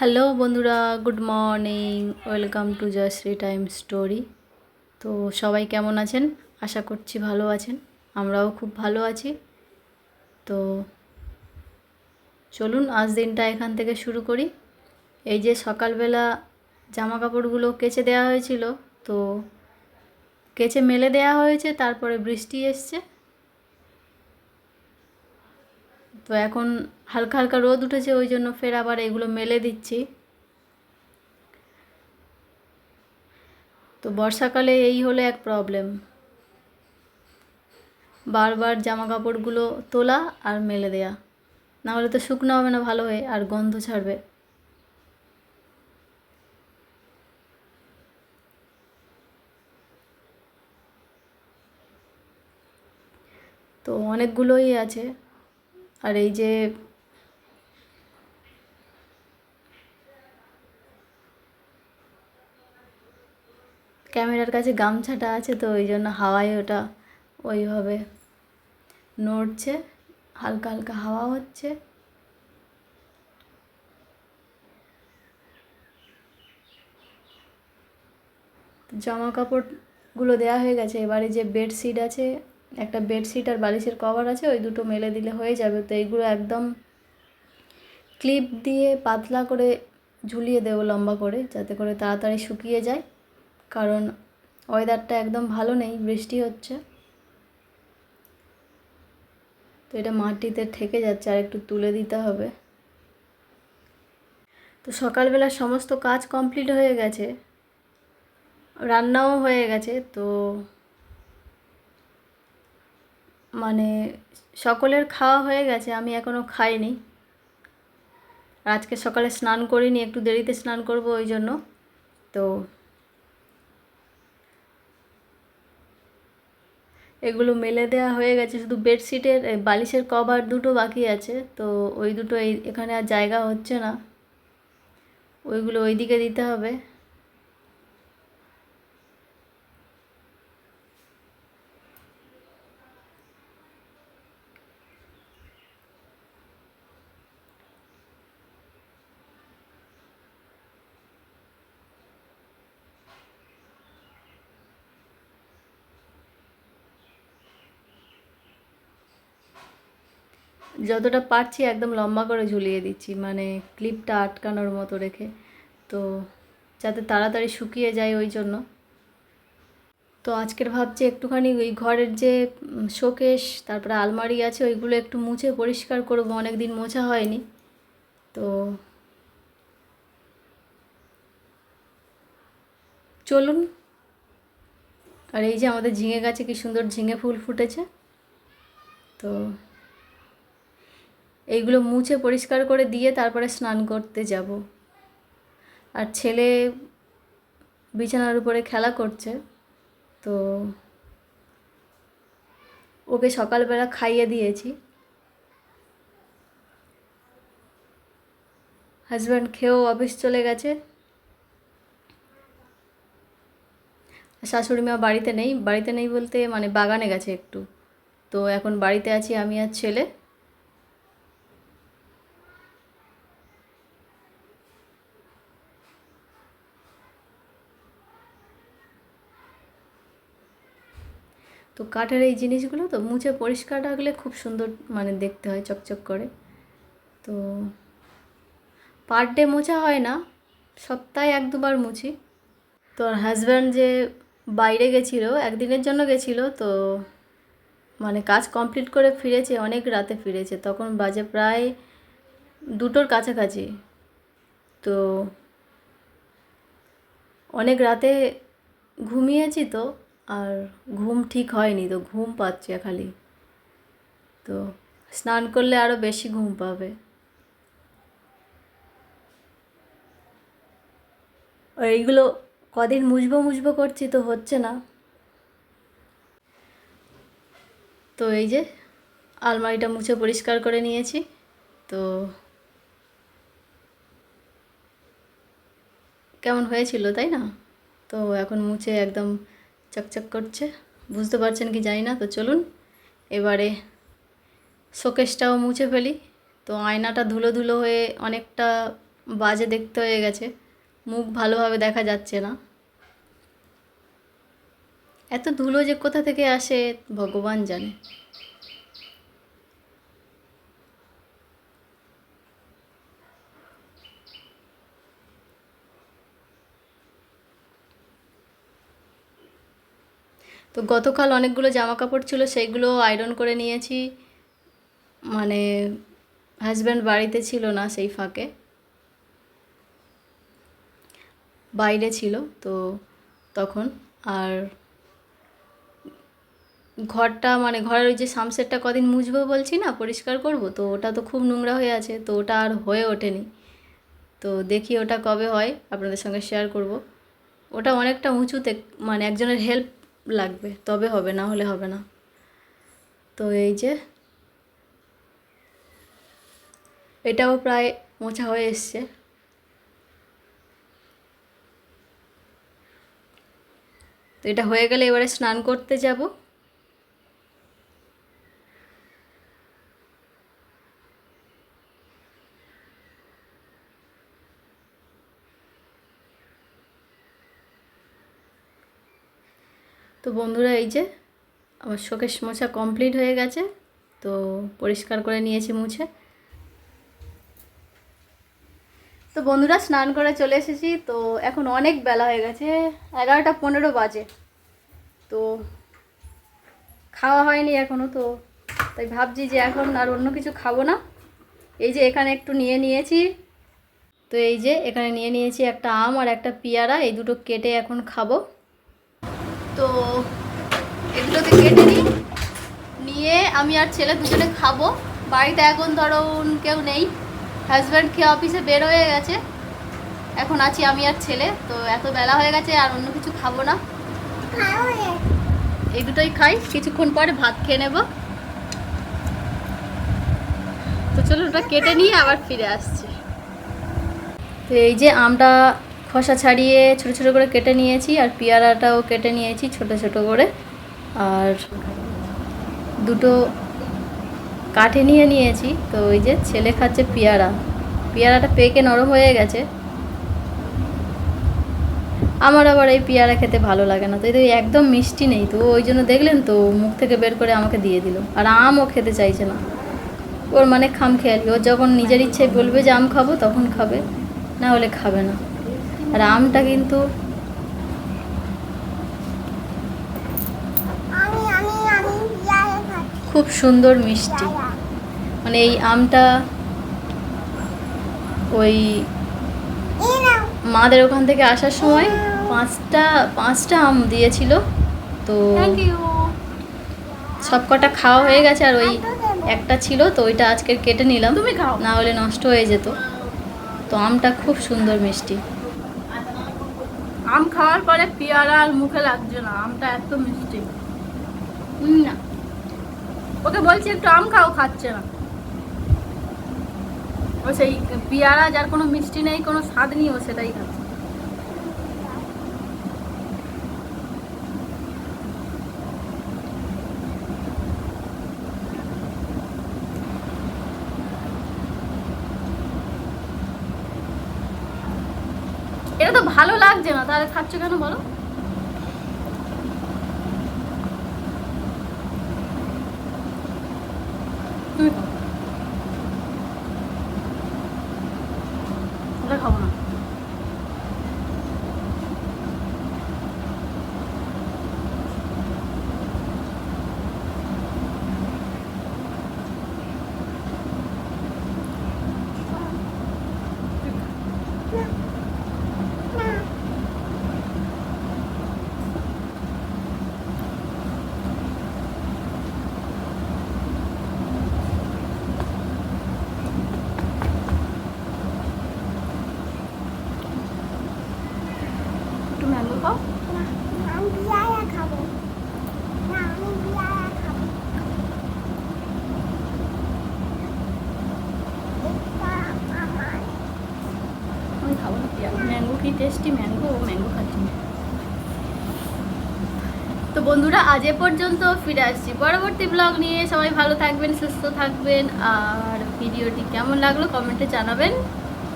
Hello বন্ধুরা, good morning, welcome to Joyshree time story. তো সবাই কেমন আছেন? আশা করছি ভালো আছেন, আমরাও খুব ভালো আছি। তো চলুন, আজ দিনটা এখান থেকে শুরু করি। এই যে সকালবেলা জামা কাপড়গুলো কেচে দেওয়া হয়েছিল, তো কেচে মেলে দেওয়া হয়েছে, তারপরে বৃষ্টি এসছে। তো এখন হালকা হালকা রোদ উঠেছে, ওই জন্য ফের আবার এগুলো মেলে দিচ্ছি। তো বর্ষাকালে এই হলো এক প্রবলেম বারবার জামা কাপড়গুলো তোলা আর মেলে দেয়া। না হলে তো শুকনো হবে না ভালো হয়ে, আর গন্ধ ছাড়বে। তো অনেকগুলোই আছে। আর এই যে ক্যামেরার কাছে গামছাটা আছে তো, ওই জন্য হাওয়ায় ওটা ওইভাবে নড়ছে, হালকা হালকা হাওয়া হচ্ছে। জামা কাপড়গুলো দেওয়া হয়ে গেছে, এবারে যে বেডশিট আছে একটা বেডশিট আর বালিশের কভার আছে, ওই দুটো মেলে দিলে হয়ে যাবে। তো এইগুলো একদম ক্লিপ দিয়ে পাতলা করে ঝুলিয়ে দেবো লম্বা করে, যাতে করে তাড়াতাড়ি শুকিয়ে যায়। কারণ ওয়েদারটা একদম ভালো নেই, বৃষ্টি হচ্ছে। তো এটা মাটিতে ঠেকে যাচ্ছে, আর একটু তুলে দিতে হবে। তো সকালবেলা সমস্ত কাজ কমপ্লিট হয়ে গেছে, রান্নাও হয়ে গেছে, তো মানে সকলের খাওয়া হয়ে গেছে, আমি এখনও খাইনি। আজকে সকালে স্নান করিনি, একটু দেরিতে স্নান করব ওই জন্য। তো এগুলো মেলে দেওয়া হয়ে গেছে, শুধু বেডশিটের বালিশের কভার দুটো বাকি আছে। তো ওই দুটো এই, এখানে আর জায়গা হচ্ছে না। ওইগুলো ওইদিকে দিতে হবে। যতটা পারছি একদম লম্বা করে ঝুলিয়ে দিচ্ছি মানে ক্লিপটা আটকানোর মতো রেখে। তো যাতে তাড়াতাড়ি শুকিয়ে যায় ওই জন্য। তো আজকের ভাবছি একটুখানি ওই ঘরের যে শোকেশ, তারপরে আলমারি আছে, ওইগুলো একটু মুছে পরিষ্কার করব অনেক দিন মোছা হয়নি। তো চলুন। আর এই যে আমাদের ঝিঙে গাছে কি সুন্দর ঝিঙে ফুল ফুটেছে। তো এইগুলো মুছে পরিষ্কার করে দিয়ে তারপরে স্নান করতে যাব। আর ছেলে বিছানার উপরে খেলা করছে, তো ওকে সকালবেলা খাইয়ে দিয়েছি। হাজব্যান্ড খেয়েও অফিস চলে গেছে। শাশুড়ি মা বাড়িতে নেই বাড়িতে নেই বলতে মানে বাগানে গেছে একটু। তো এখন বাড়িতে আছি আমি আর ছেলে। তো কাঠের এই জিনিসগুলো তো মুছে পরিষ্কার রাখলে খুব সুন্দর মানে দেখতে হয়, চকচক করে। তো পার ডে মোছা হয় না, সপ্তাহে এক দুবার মুছি। তো হাজব্যান্ড যে বাইরে গেছিল, একদিনের জন্য গেছিল, তো মানে কাজ কমপ্লিট করে ফিরেছে, অনেক রাতে ফিরেছে। তখন বাজে প্রায় দুটোর কাছাকাছি। তো অনেক রাতে ঘুমিয়েছি তো আর ঘুম ঠিক হয়নি তো, ঘুম পাচ্ছে খালি। তো স্নান করলে আরও বেশি ঘুম পাবে। এইগুলো কদিন মুছবো মুছবো করছি তো হচ্ছে না। তো এই যে আলমারিটা মুছে পরিষ্কার করে নিয়েছি। তো কেমন হয়েছিল তাই না? তো এখন মুছে একদম চকচক করছে। বুঝতে পারছেন কি জানি না, তো চলুন। এবারে শোকেশটাও মুছে ফেলি। তো আয়নাটা ধুলো ধুলো হয়ে অনেকটা বাজে দেখতে হয়ে গেছে। মুখ ভালোভাবে দেখা যাচ্ছে না। এত ধুলো যে কোথা থেকে আসে, ভগবান জানে। তো গতকাল অনেকগুলো জামা কাপড় ছিল, সেইগুলো আয়রন করে নিয়েছি। মানে হাজব্যান্ড বাড়িতে ছিল না সেই ফাঁকে। বাইরে ছিল তো তখন। আর ঘরটা মানে ঘরের ওই যে সামসেটটা কদিন মুছবো বলছি না, পরিষ্কার করব, তো ওটা তো খুব নোংরা হয়ে আছে, তো ওটা আর হয়ে ওঠেনি। তো দেখি ওটা কবে হয়, আপনাদের সঙ্গে শেয়ার করব। ওটা অনেকটা উঁচুতে মানে একজনের হেল্প লাগবে, তবে হবে, না হলে হবে না। তো এই যে, এটাও প্রায় মোছা হয়ে এসছে। তো এটা হয়ে গেলে এবারে স্নান করতে যাব। তো বন্ধুরা এই যে, আমার শোকেশ মোছা কমপ্লিট হয়ে গেছে, তো পরিষ্কার করে নিয়েছি মুছে। তো বন্ধুরা স্নান করে চলে এসেছি, তো এখন অনেক বেলা হয়ে গেছে, এগারোটা পনেরো বাজে। তো খাওয়া হয়নি এখনও তো, তাই ভাবছি যে এখন আর অন্য কিছু খাব না। এই যে এখানে একটু নিয়ে নিয়েছি, তো এই যে এখানে নিয়ে নিয়েছি একটা আম আর একটা পেয়ারা, এই দুটো কেটে এখন খাব। তো এগুলোকে কেটে নিই। নিয়ে আমি আর ছেলে দুজনে খাব। বাড়িতে এখন ধরুন কেউ নেই। হাজব্যান্ড খেয়ে অফিসে বের হয়ে গেছে। এখন আছি আমি আর ছেলে। তো এত বেলা হয়ে গেছে, আর অন্য কিছু খাব না। এই দুটোই খাই। কিছুক্ষণ পরে ভাত খেয়ে নেব। তো চলো ওটা কেটে নিয়ে আবার ফিরে আসছি। তো এই যে আমটা খোসা ছাড়িয়ে ছোটো ছোটো করে কেটে নিয়েছি আর পেয়ারাটাও কেটে নিয়েছি ছোটো ছোটো করে। আর দুটো কাঠে নিয়ে নিয়েছি, তো ওই যে ছেলে খাচ্ছে পেয়ারা। পেয়ারাটা পেকে নরম হয়ে গেছে। আমার আবার এই পেয়ারা খেতে ভালো লাগে না, তো এই একদম মিষ্টি নেই, তো ওই জন্য দেখলেন তো মুখ থেকে বের করে আমাকে দিয়ে দিল। আর আমও খেতে চাইছে না। ওর মানে খাম খেয়ালি, ও যখন নিজের ইচ্ছে বলবে যে আম খাব তখন খাবে, না হলে খাবে না। আর আমটা কিন্তু খুব সুন্দর মিষ্টি। মানে এই আমটা ওই মাদের ওখান থেকে আসার সময় পাঁচটা পাঁচটা আম দিয়েছিল। তো সব কটা খাওয়া হয়ে গেছে আর ওই একটা ছিল তো ওইটা আজকে কেটে নিলাম। তুমি খাও। না হলে নষ্ট হয়ে যেত। তো আমটা খুব সুন্দর মিষ্টি। আম খাওয়ার পরে পেয়ারা আর মুখে লাগছে না আমটা এত মিষ্টি। না। ওকে বলছি একটু আম খাও খাচ্ছে না। ও সেই পেয়ারা যার কোনো মিষ্টি নেই কোনো স্বাদ নেই ও সেটাই খাচ্ছে এটা তো ভালো লাগছে না তাহলে খাচ্ছ কেন বলো? তুমি খাও ওটা খাব না একটু ম্যাঙ্গো ম্যাঙ্গো কি টেস্টি ম্যাঙ্গো ম্যাঙ্গো খাচ্ছি। তো বন্ধুরা, আজ এ পর্যন্ত ফিরে আসছি পরবর্তী ব্লগ নিয়ে। সবাই ভালো থাকবেন, সুস্থ থাকবেন। আর ভিডিওটি কেমন লাগল কমেন্টে জানাবেন।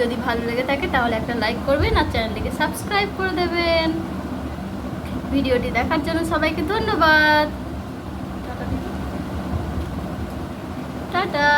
যদি ভালো লেগে থাকে তাহলে একটা লাইক করবেন আর চ্যানেলটিকে সাবস্ক্রাইব করে দেবেন। ভিডিওটি দেখার জন্য সবাইকে ধন্যবাদ। টাটা।